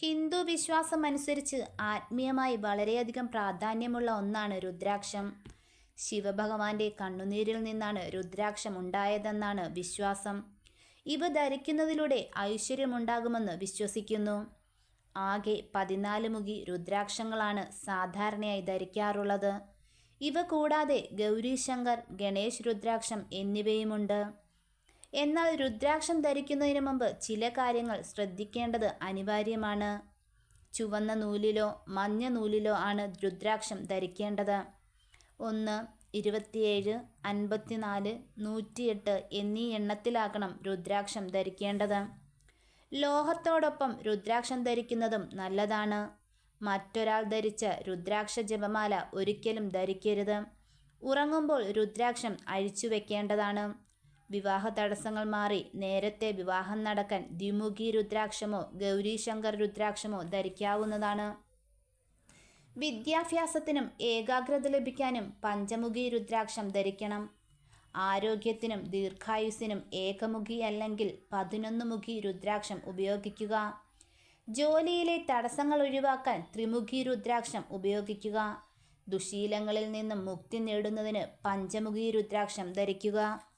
ഹിന്ദു വിശ്വാസം അനുസരിച്ച് ആത്മീയമായി വളരെയധികം പ്രാധാന്യമുള്ള ഒന്നാണ് രുദ്രാക്ഷം. ശിവഭഗവാന്റെ കണ്ണുനീരിൽ നിന്നാണ് രുദ്രാക്ഷം ഉണ്ടായതെന്നാണ് വിശ്വാസം. ഇവ ധരിക്കുന്നതിലൂടെ ഐശ്വര്യമുണ്ടാകുമെന്ന് വിശ്വസിക്കുന്നു. ആകെ പതിനാല് മുഖി രുദ്രാക്ഷങ്ങളാണ് സാധാരണയായി ധരിക്കാറുള്ളത്. ഇവ കൂടാതെ ഗൗരീശങ്കർ ഗണേശ് രുദ്രാക്ഷം എന്നിവയുമുണ്ട്. എന്നാൽ രുദ്രാക്ഷം ധരിക്കുന്നതിന് മുമ്പ് ചില കാര്യങ്ങൾ ശ്രദ്ധിക്കേണ്ടത് അനിവാര്യമാണ്. ചുവന്ന നൂലിലോ മഞ്ഞ നൂലിലോ ആണ് രുദ്രാക്ഷം ധരിക്കേണ്ടത്. ഒന്ന് ഇരുപത്തിയേഴ് അൻപത്തിനാല് നൂറ്റിയെട്ട് എന്നീ എണ്ണത്തിലാകണം രുദ്രാക്ഷം ധരിക്കേണ്ടത്. ലോഹത്തോടൊപ്പം രുദ്രാക്ഷം ധരിക്കുന്നതും നല്ലതാണ്. മറ്റൊരാൾ ധരിച്ച രുദ്രാക്ഷ ജപമാല ഒരിക്കലും ധരിക്കരുത്. ഉറങ്ങുമ്പോൾ രുദ്രാക്ഷം അഴിച്ചു വെക്കേണ്ടതാണ് വിവാഹ തടസ്സങ്ങൾ മാറി നേരത്തെ വിവാഹം നടക്കാൻ ദ്വിമുഖി രുദ്രാക്ഷമോ ഗൗരീശങ്കർ രുദ്രാക്ഷമോ ധരിക്കാവുന്നതാണ്. വിദ്യാഭ്യാസത്തിനും ഏകാഗ്രത ലഭിക്കാനും പഞ്ചമുഖി രുദ്രാക്ഷം ധരിക്കണം. ആരോഗ്യത്തിനും ദീർഘായുസിനും ഏകമുഖി അല്ലെങ്കിൽ പതിനൊന്ന് മുഖി രുദ്രാക്ഷം ഉപയോഗിക്കുക. ജോലിയിലെ തടസ്സങ്ങൾ ഒഴിവാക്കാൻ ത്രിമുഖി രുദ്രാക്ഷം ഉപയോഗിക്കുക. ദുശീലങ്ങളിൽ നിന്നും മുക്തി നേടുന്നതിന് പഞ്ചമുഖി രുദ്രാക്ഷം ധരിക്കുക.